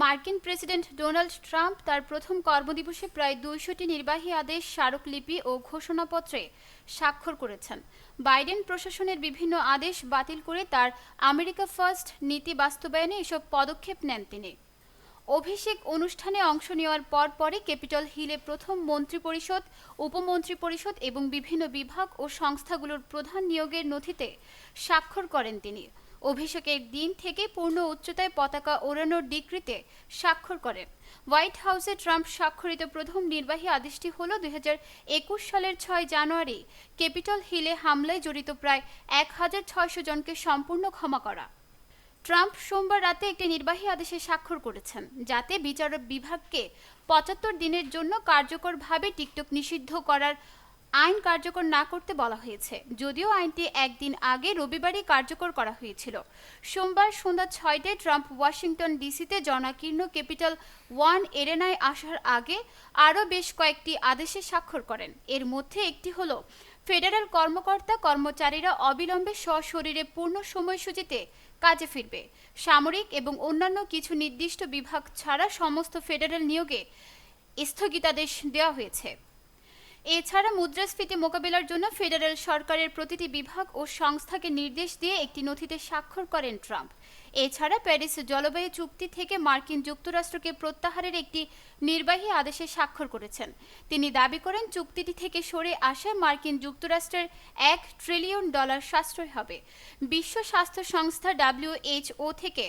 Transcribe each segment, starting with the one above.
মার্কিন president Donald Trump তার প্রথম কর্মদিবসে প্রায় দুইশোটি নির্বাহী আদেশ, স্মারকলিপি ও ঘোষণাপত্রে স্বাক্ষর করেছেন। বাইডেন প্রশাসনের বিভিন্ন আদেশ বাতিল করে তার আমেরিকা ফার্স্ট নীতি বাস্তবায়নে এসব পদক্ষেপ নেন তিনি। অভিষেক অনুষ্ঠানে অংশ নেওয়ার পর পরে ক্যাপিটল হিলে প্রথম মন্ত্রিপরিষদ উপমন্ত্রী পরিষদ এবং বিভিন্ন বিভাগ ও সংস্থাগুলোর প্রধান নিয়োগের নথিতে স্বাক্ষর করেন তিনি। অভিষেকের দিন থেকে পূর্ণ উচ্চতায় পতাকা ওড়ানোর ডিক্রিতে স্বাক্ষর করেন। হোয়াইট হাউসে ট্রাম্প স্বাক্ষরিত প্রথম নির্বাহী আদেশটি হল দুই হাজার একুশ সালের ছয় জানুয়ারি। ক্যাপিটল হিলে হামলায় জড়িত প্রায় এক হাজার ছয়শো জনকে সম্পূর্ণ ক্ষমা করা। ট্রাম্প সোমবার রাতে একটি নির্বাহী আদেশে স্বাক্ষর করেছেন, যাতে বিচার বিভাগকে পঁচাত্তর দিনের জন্য কার্যকরভাবে টিকটক নিষিদ্ধ করার আইন কার্যকর না করতে বলা হয়েছে। যদিও আইনটি একদিন আগে রবিবারই কার্যকর করা হয়েছিল। সোমবার সন্ধ্যা ছয়টায় ট্রাম্প ওয়াশিংটন ডিসিতে জনাকীর্ণ ক্যাপিটাল ওয়ান এরেনায় আসার আগে আরও বেশ কয়েকটি আদেশে স্বাক্ষর করেন। এর মধ্যে একটি হলো, ফেডারেল কর্মকর্তা কর্মচারীরা অবিলম্বে সশরীরে পূর্ণ সময়সূচিতে কাজে ফিরবে। সামরিক এবং অন্যান্য কিছু নির্দিষ্ট বিভাগ ছাড়া সমস্ত ফেডারেল নিয়োগে স্থগিতাদেশ দেওয়া হয়েছে। এছাড়া মুদ্রাস্ফীতি মোকাবেলার জন্য ফেডারেল সরকারের প্রতিটি বিভাগ ও সংস্থাকে নির্দেশ দিয়ে একটি নথিতে স্বাক্ষর করেন ট্রাম্প। এছাড়া প্যারিস জলবায়ু চুক্তি থেকে মার্কিন যুক্তরাষ্ট্রকে প্রত্যাহারের একটি নির্বাহী আদেশে স্বাক্ষর করেছেন। তিনি দাবি করেন, চুক্তিটি থেকে সরে আসায় মার্কিন যুক্তরাষ্ট্রের এক ট্রিলিয়ন ডলার সাশ্রয় হবে। বিশ্ব স্বাস্থ্য সংস্থা ডাব্লিউএইচও থেকে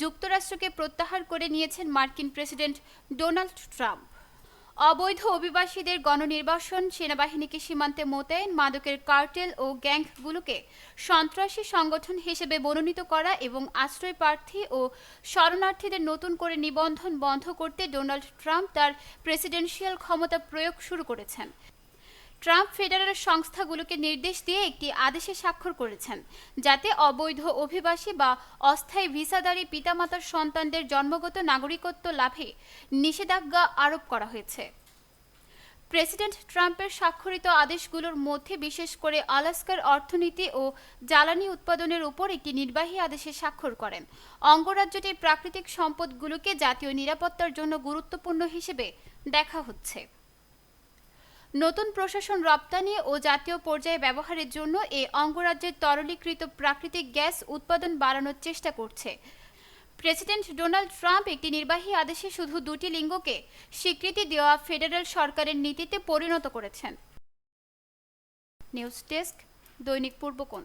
যুক্তরাষ্ট্রকে প্রত্যাহার করে নিয়েছেন মার্কিন প্রেসিডেন্ট ডোনাল্ড ট্রাম্প। অবৈধ অভিবাসীদের গণনির্বাসন, সেনাবাহিনীকে সীমান্তে মোতায়েন, মাদকের কার্টেল ও গ্যাংগুলোকে সন্ত্রাসী সংগঠন হিসেবে মনোনীত করা এবং আশ্রয় প্রার্থী ও শরণার্থীদের নতুন করে নিবন্ধন বন্ধ করতে ডোনাল্ড ট্রাম্প তার প্রেসিডেন্সিয়াল ক্ষমতা প্রয়োগ শুরু করেছেন। ট্রাম্প ফেডারেল সংস্থাগুলোকে নির্দেশ দিয়ে একটি আদেশে স্বাক্ষর করেছেন, যাতে অবৈধ অভিবাসী বা অস্থায়ী ভিসাদারী পিতামাতার সন্তানদের জন্মগত নাগরিকত্ব লাভে নিষেধাজ্ঞা আরোপ করা হয়েছে। প্রেসিডেন্ট ট্রাম্পের স্বাক্ষরিত আদেশগুলোর মধ্যে বিশেষ করে আলাস্কার অর্থনীতি ও জ্বালানি উৎপাদনের উপর একটি নির্বাহী আদেশে স্বাক্ষর করেন। অঙ্গরাজ্যটির প্রাকৃতিক সম্পদগুলোকে জাতীয় নিরাপত্তার জন্য গুরুত্বপূর্ণ হিসেবে দেখা হচ্ছে। নতুন প্রশাসন রপ্তানি ও জাতীয় পর্যায়ে ব্যবহারের জন্য এ অঙ্গরাজ্যের তরলীকৃত প্রাকৃতিক গ্যাস উৎপাদন বাড়ানোর চেষ্টা করছে। প্রেসিডেন্ট ডোনাল্ড ট্রাম্প একটি নির্বাহী আদেশে শুধু দুটি লিঙ্গকে স্বীকৃতি দেওয়া ফেডারেল সরকারের নীতিতে পরিণত করেছেন। নিউজ ডেস্ক দৈনিক পূর্বকোণ